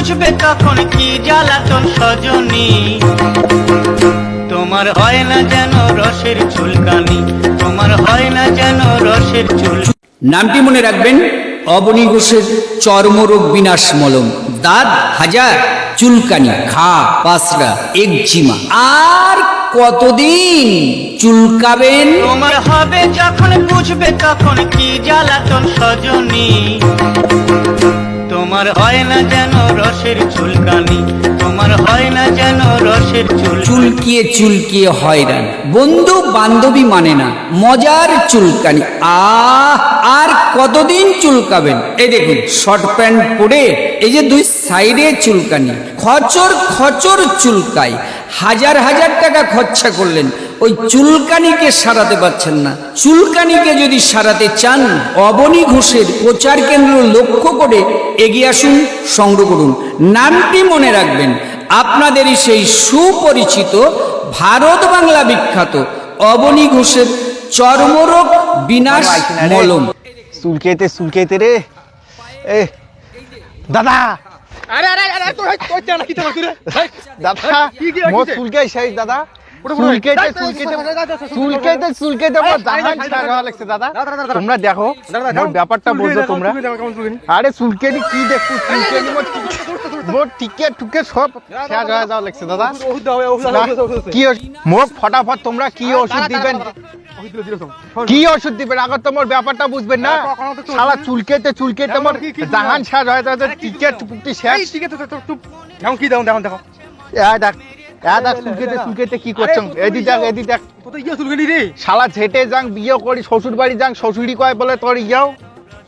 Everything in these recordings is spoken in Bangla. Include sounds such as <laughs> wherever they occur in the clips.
বুঝবে তখন কি জ্বালাতন সজনী? তোমার হয় না যেন রসের চুলকানি তোমার হয় না যেন রসের চুল নামটি মনে রাখবেন অবনী ঘোষের চর্মরোগ বিনাশ মলম দাঁত হাজার চুলকানি ঘা পাসরা একজিমা। আর কতদিন চুলকাবেন? তোমার হবে যখন বুঝবে তখন কি জ্বালাতন সজনী। তোমার হয় না যেন রসের চুলকানি, তোমার হয় না যেন রসের চুল চুলকিয়ে চুলকিয়ে হয়রান। বন্ধু বান্ধবী মানে না, মজার চুলকানি। আহ, আর কতদিন চুলকাবেন? এই দেখুন শর্ট প্যান্ট পরে এই যে দুই সাইডে চুলকানি, খচর খচর চুলকাই। হাজার হাজার টাকা খরচা করলেন। ওই চুলকানিকে সারাতে পারছেন না। চুলকানিকে যদি সারাতে চান অবনী ঘোষের প্রচার কেন্দ্র লক্ষ্য করে এগিয়ে আসুন সংগ্রহ করুন। নামটি মনে রাখবেন আপনাদেরই সেই সুপরিচিত ভারত বাংলা বিখ্যাত অবনী ঘোষের চর্মরোগ বিনাশ মলম। চুলকেতে চুলকেতে রে। এ দাদা! আরে আরে আরে তোর তোর জানা কি তোমার দাদা শেষ দাদা। তোমরা দেখো ব্যাপারটা তোমরা আরে চুলকেনি কি দেখছ টিকে টুকে সব শেষ হয়ে যাওয়া লাগছে দাদা কি ওষ- ফটাফট তোমরা কি ওষুধ দিবেন কি ওষুধ দিবেন আগে তোমার ব্যাপারটা বুঝবেন না হ্যাঁ, না। চুলকেতে চুলকেতে এমন মোর কি- কি দিবেন? জাহান শেষ হয়ে যাচ্ছে টিকেট টুকটি শেষ এখন কি দাও দেখো দেখো এ দেখ এ দেখ চুলকেতে চুলকেতে কি করছ এদি দেখ এদি দেখ তো তো ইয়ে চুলকানি রে শালা ঝেটে যাং বিয়ে করি শ্বশুর বাড়ি যাং শ্বশুরি কয় বলে তোর ইয়াও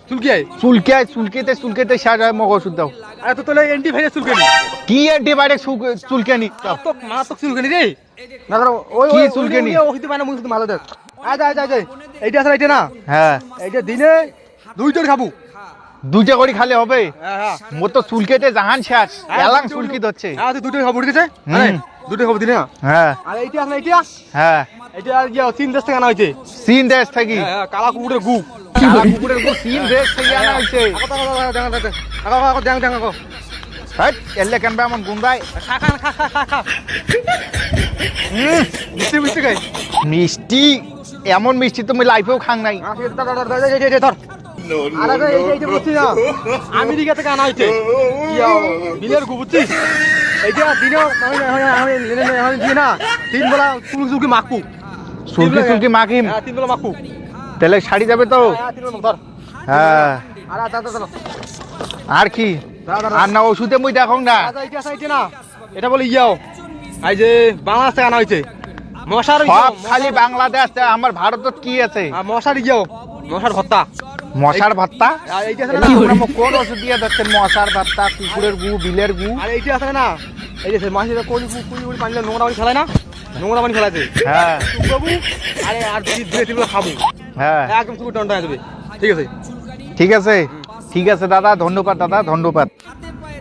চুলকি আই চুলকে চুলকেতে চুলকেতে শেষ হয় মোক ওষুধ দাও আরে তো তোলে অ্যান্টি ভাইরাস চুলকানি কি অ্যান্টিবায়োটিক চুলকে নি তো রে না ওই কি ওই- ওই- চুলকানি? ওই- ওষুধ মানে মুখ ভালো দেখ এইটা আছে না, এইটা না? হ্যাঁ। এইটা দিনে দুইজন খাব। দুইটা করে খালে হবে? হ্যাঁ হ্যাঁ। মোর তো চুলকেতে জাহান শেষ। এলাং চুলকি ধরছে হ্যাঁ দুটোই খাব ঠিক আছে? দুটোই খাব দিনে? হ্যাঁ। আর এইটা আছে এইটা? হ্যাঁ। এইটা আর ইয়ে চীন দেশ থেকে আনা হয়েছে? দেশ থাকি। হ্যাঁ, হ্যাঁ, কালা কুকুরের গু। কালা কুকুরের গু। দেশ থেকে আনা হয়েছে। দেখ, দেখ, দেখ। এলে কেন এমন গুন্দাই খা, খা, খা, খা, খা, মিষ্টি, মিষ্টি খাই। মিষ্টি। এমন মিষ্টি তুমি লাইফেও খাং নাই। আমেরিকা থেকে আনা হয়েছে বিলের গু বুঝছিস এইটা দিনে আমি না তিন বেলা চুলকি চুলকি মাখু চুলকি চুলকি মাখিম। হ্যাঁ তিন বেলা মাখু তাহলে শাড়ি যাবে তো? হ্যাঁ ধর। হ্যাঁ। আর কি। আর না ওষুধে মুই দেখো না। এটা বলে ইয়াও। এই যে বাংলাদেশ থেকে আনা হয়েছে মশার সব খালি বাংলাদেশ আমার ভারতত কি আছে? মশার ভত্তা। মশার ভাত্তা? এইটা আছে না? কোন ওষুধ দিয়ে মশার ভাত্তা কুকুরের গু বিলের গু? আর এইটা আছে না? এই যে মাসে কোন কুড়ি কুড়ি পানি নোংরা পানি ফেলায় না? নোংরা পানি ফেলাছে হ্যাঁ। বাবু আরে আর দুই দুই তিনগুলো খাব। হ্যাঁ। একদম চুকুর টন্টা ঠিক আছে? ঠিক আছে? ঠিক আছে দাদা ধন্যবাদ দাদা ধন্যবাদ।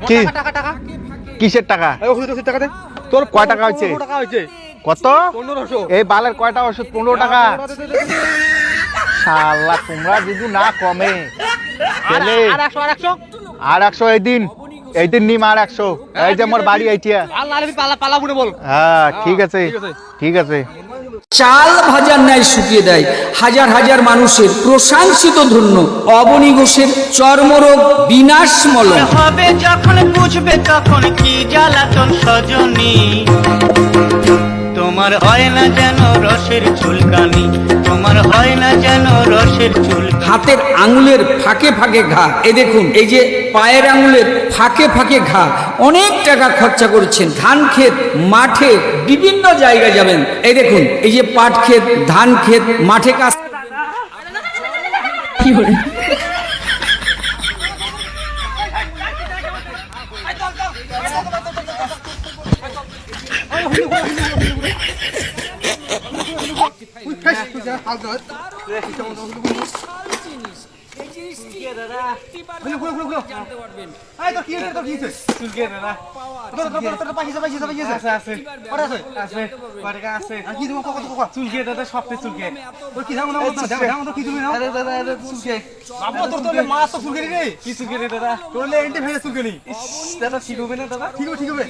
কি? টাকা টাকা টাকা। কিসের টাকা? ওষুধ ওষুধ টাকা দে তোর কয় টাকা হয়েছে? টাকা হয়েছে। কত? এই বালের কয়টা ওষুধ? পনেরো টাকা। শালা তোমরা যদি না কমে আর একশো এই দিন। এই দিন নিম আর একশো। এই যে আমার বাড়ি এইটিয়া। আর নাহলে পালা পালা বুনে বল। হ্যাঁ ঠিক আছে ঠিক আছে। ঠিক আছে। চাল ভাজার ন্যায় শুকিয়ে দেয়। হাজার হাজার মানুষের প্রশংসিত ধন্য অবনী ঘোষের চর্মরোগ বিনাশ মলম হবে যখন বুঝবে তখন কি জ্বালাতন সজনী। তোমার হয় না যেন রসের চুলকানি তোমার হয় না যেন রসের চুল হাতের আঙুলের ফাঁকে ফাঁকে ঘা। এ দেখুন এই যে পায়ের আঙুলের ফাঁকে ফাঁকে ঘা। অনেক টাকা খরচা করছেন। ধান ক্ষেত মাঠে বিভিন্ন জায়গায় যাবেন। এই দেখুন এই যে পাট ক্ষেত ধান ক্ষেত মাঠে কাজ কি <laughs> হয়েছে তো কি হয়েছে চুলকে দাদা তোর তোর তোর তোর পাইছে পাইছে পাইছে আছে আছে পড়ে আছে আছে কয়টা আছে আর কি দেবো কত কত চুলকে দাদা সবতে চুলকে তোর কি জানো না জানো তো কি তুমি না আরে দাদা আরে চুলকে বাবা তোর তোর মাছ তো ফুলকে রে কি চুলকে রে দাদা তোর এন্টি ফেলে চুলকে নি দাদা ঠিক হবে না দাদা ঠিক হবে ঠিক হবে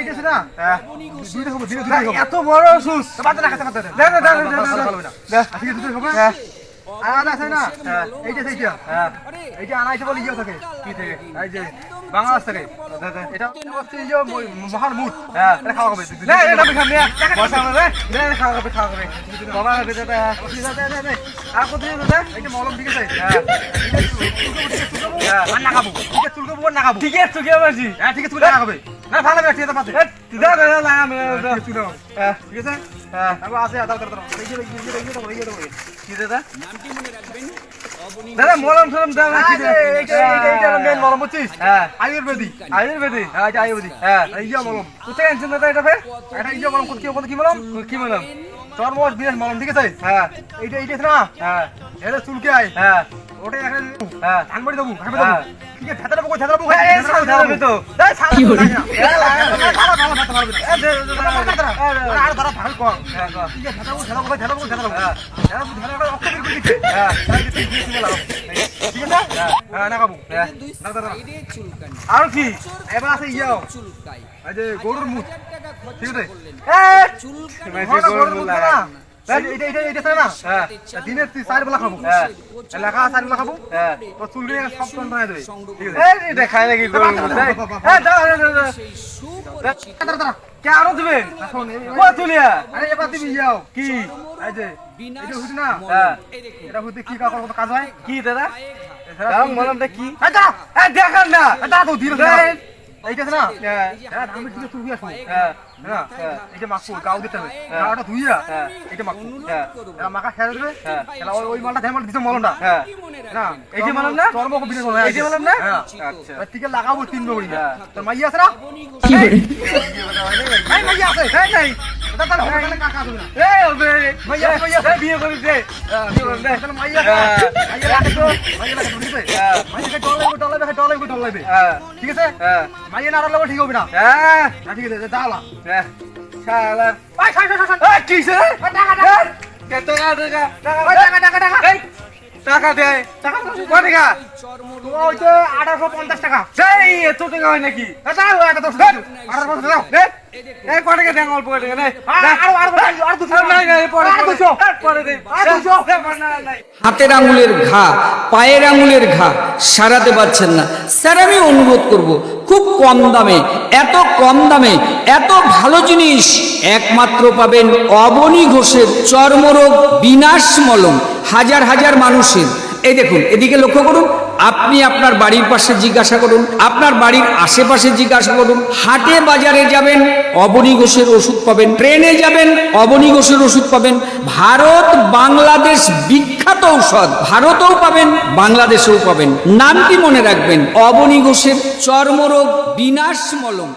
এটা সেটা হ্যাঁ। খাব দুইটা দুইটা খাব এত বড় ওষুধ বাদ না খাতে খাতে দে, দে, দে, দে, দে, দে, দে। দে। ঠিক আছে হ্যাঁ। না এইটা সেইটা হ্যাঁ। এইটা আনাইছে বলে ইয়ে থাকে কি থেকে? এই যে বাংলাদেশ। এটা মুঠ হ্যাঁ। এটা খাওয়া হবে এটা আমি বসা আমার, নে। নে, খাওয়া হবে, খাওয়া হবে। বাবা, দে, দে, দে। আর কত এইটা মলম ঠিক আছে হ্যাঁ। হ্যাঁ। না খাব ঠিক আছে চুলকে না খাব ঠিক আছে, চুলকে আবার হ্যাঁ ঠিক আছে চুলকে না খাবে না ভালো হবে ঠিক পাতে। ঠিক আছে হ্যাঁ, ঠিক হ্যাঁ। যে দাদা? দাদা, মলম কি এই দে? যে এইটা এইটা এইটা মেন মলম বুঝছিস হ্যাঁ। আয়ুর্বেদিক আয়ুর্বেদিক? হ্যাঁ এটা আয়ুর্বেদিক হ্যাঁ। এই মলম কোথায় আনছেন দাদা এটা? এটা এই যে মলম কি কি মলম কি মলম? চর্মস বিরাট মলম ঠিক আছে হ্যাঁ, এইটা এইটা না হ্যাঁ, এটা চুলকে আয় হ্যাঁ, ওটা একটা হ্যাঁ। আনবাড়ি দেবো হাঁটবে হ্যাঁ। দেবো। ঠিক আছে ধাতরা বকো ধাতরা বকো এই, এই, সাল ধারাবে তো। কি হলো? ভালো দে, দে। আর ধারা হ্যাঁ, কর। ঠিক আছে ধাতরা বকো ধাতরা বকো ধাতরা বকো ধাতরা বকো। হ্যাঁ। বকো ধাতরা বকো অক্টোবর করে দিচ্ছে হ্যাঁ। তাই যে দিয়ে শুনে লাগাও ঠিক আছে? হ্যাঁ। না খাব হ্যাঁ। দাদা দাদা আর কি? এবার আছে ইয়াও। এই গরুর মুখ। ঠিক আছে? এ, ঘরে গরুর মুখ না। হ্যাঁ। তুই চার বেলা খাব। হ্যাঁ। লেখা চার বেলা খাব। হ্যাঁ। তো চুল নিয়ে সব বানাই দেবে। নাকি। দাদা দাদা কে আরও তুলিয়া আরে এবার তুমি যাও হ্যাঁ। হয়? দাদা? কি? দেখান না। এই তো ধীরে এইটা না হ্যাঁ, হ্যাঁ আমি তুই আসব। হ্যাঁ, হ্যাঁ হ্যাঁ। এই যে মাখবো গাও দিতে হবে। হ্যাঁ। গাওটা ধুইয়া হ্যাঁ। মাখবো হ্যাঁ, মাখা খেয়ে দেবে হ্যাঁ। ওই ওই মালটা ধেমাল দিতে মলমটা হ্যাঁ। না এই যে মলম না? চর্ম কবিনে চলে এই যে মলম না? হ্যাঁ। আচ্ছা। এবার টিকে লাগাবো তিন হ্যাঁ। তোর মাইয়া আছে না? এই! মাইয়া আছে এই নাই। এটা আছে, আছে। বিয়ে করে দে। আছে। হ্যাঁ। ঠিক আছে? ঠিক আছে? মাইয়া না লাগবে ঠিক হবে না। হ্যাঁ, ঠিক আছে দাঁড়া। শালা। এই খাই খাই খাই এই, কিসে? টাকা টাকা। কে টাকা, টাকা, টাকা, টাকা। টাকা টাকা এই, টাকা দে। টাকা কত টাকা? তোমার আঠারোশো পঞ্চাশ টাকা সেই, এত টাকা হয় নাকি? দাও একটা দশ আঠারোশো পঞ্চাশ দাও দে। এই, ক টাকা দে, অল্প টাকা, নে। আরও আরও আরও দুশো নাই, নাই, পরে, দুশো পরে দে। আর দুশো। দে, না, নাই। হাতের আঙুলের ঘা পায়ের আঙুলের ঘা সারাতে পারছেন না স্যার আমি অনুরোধ করব খুব কম দামে এত কম দামে এত ভালো জিনিস একমাত্র পাবেন অবনী ঘোষের চর্মরোগ বিনাশ মলম হাজার হাজার মানুষের। এই দেখুন, এদিকে লক্ষ্য করুন, আপনি আপনার বাড়ির পাশে জিজ্ঞাসা করুন, আপনার বাড়ির আশেপাশে জিজ্ঞাসা করুন, হাটে বাজারে যাবেন, অবনী ঘোষের ওষুধ পাবেন, ট্রেনে যাবেন, অবনী ঘোষের ওষুধ পাবেন। ভারত, বাংলাদেশ বিখ্যাত ঔষধ, ভারতেও পাবেন, বাংলাদেশেও পাবেন। নামটি মনে রাখবেন, অবনী ঘোষের চর্মরোগ বিনাশ মলম।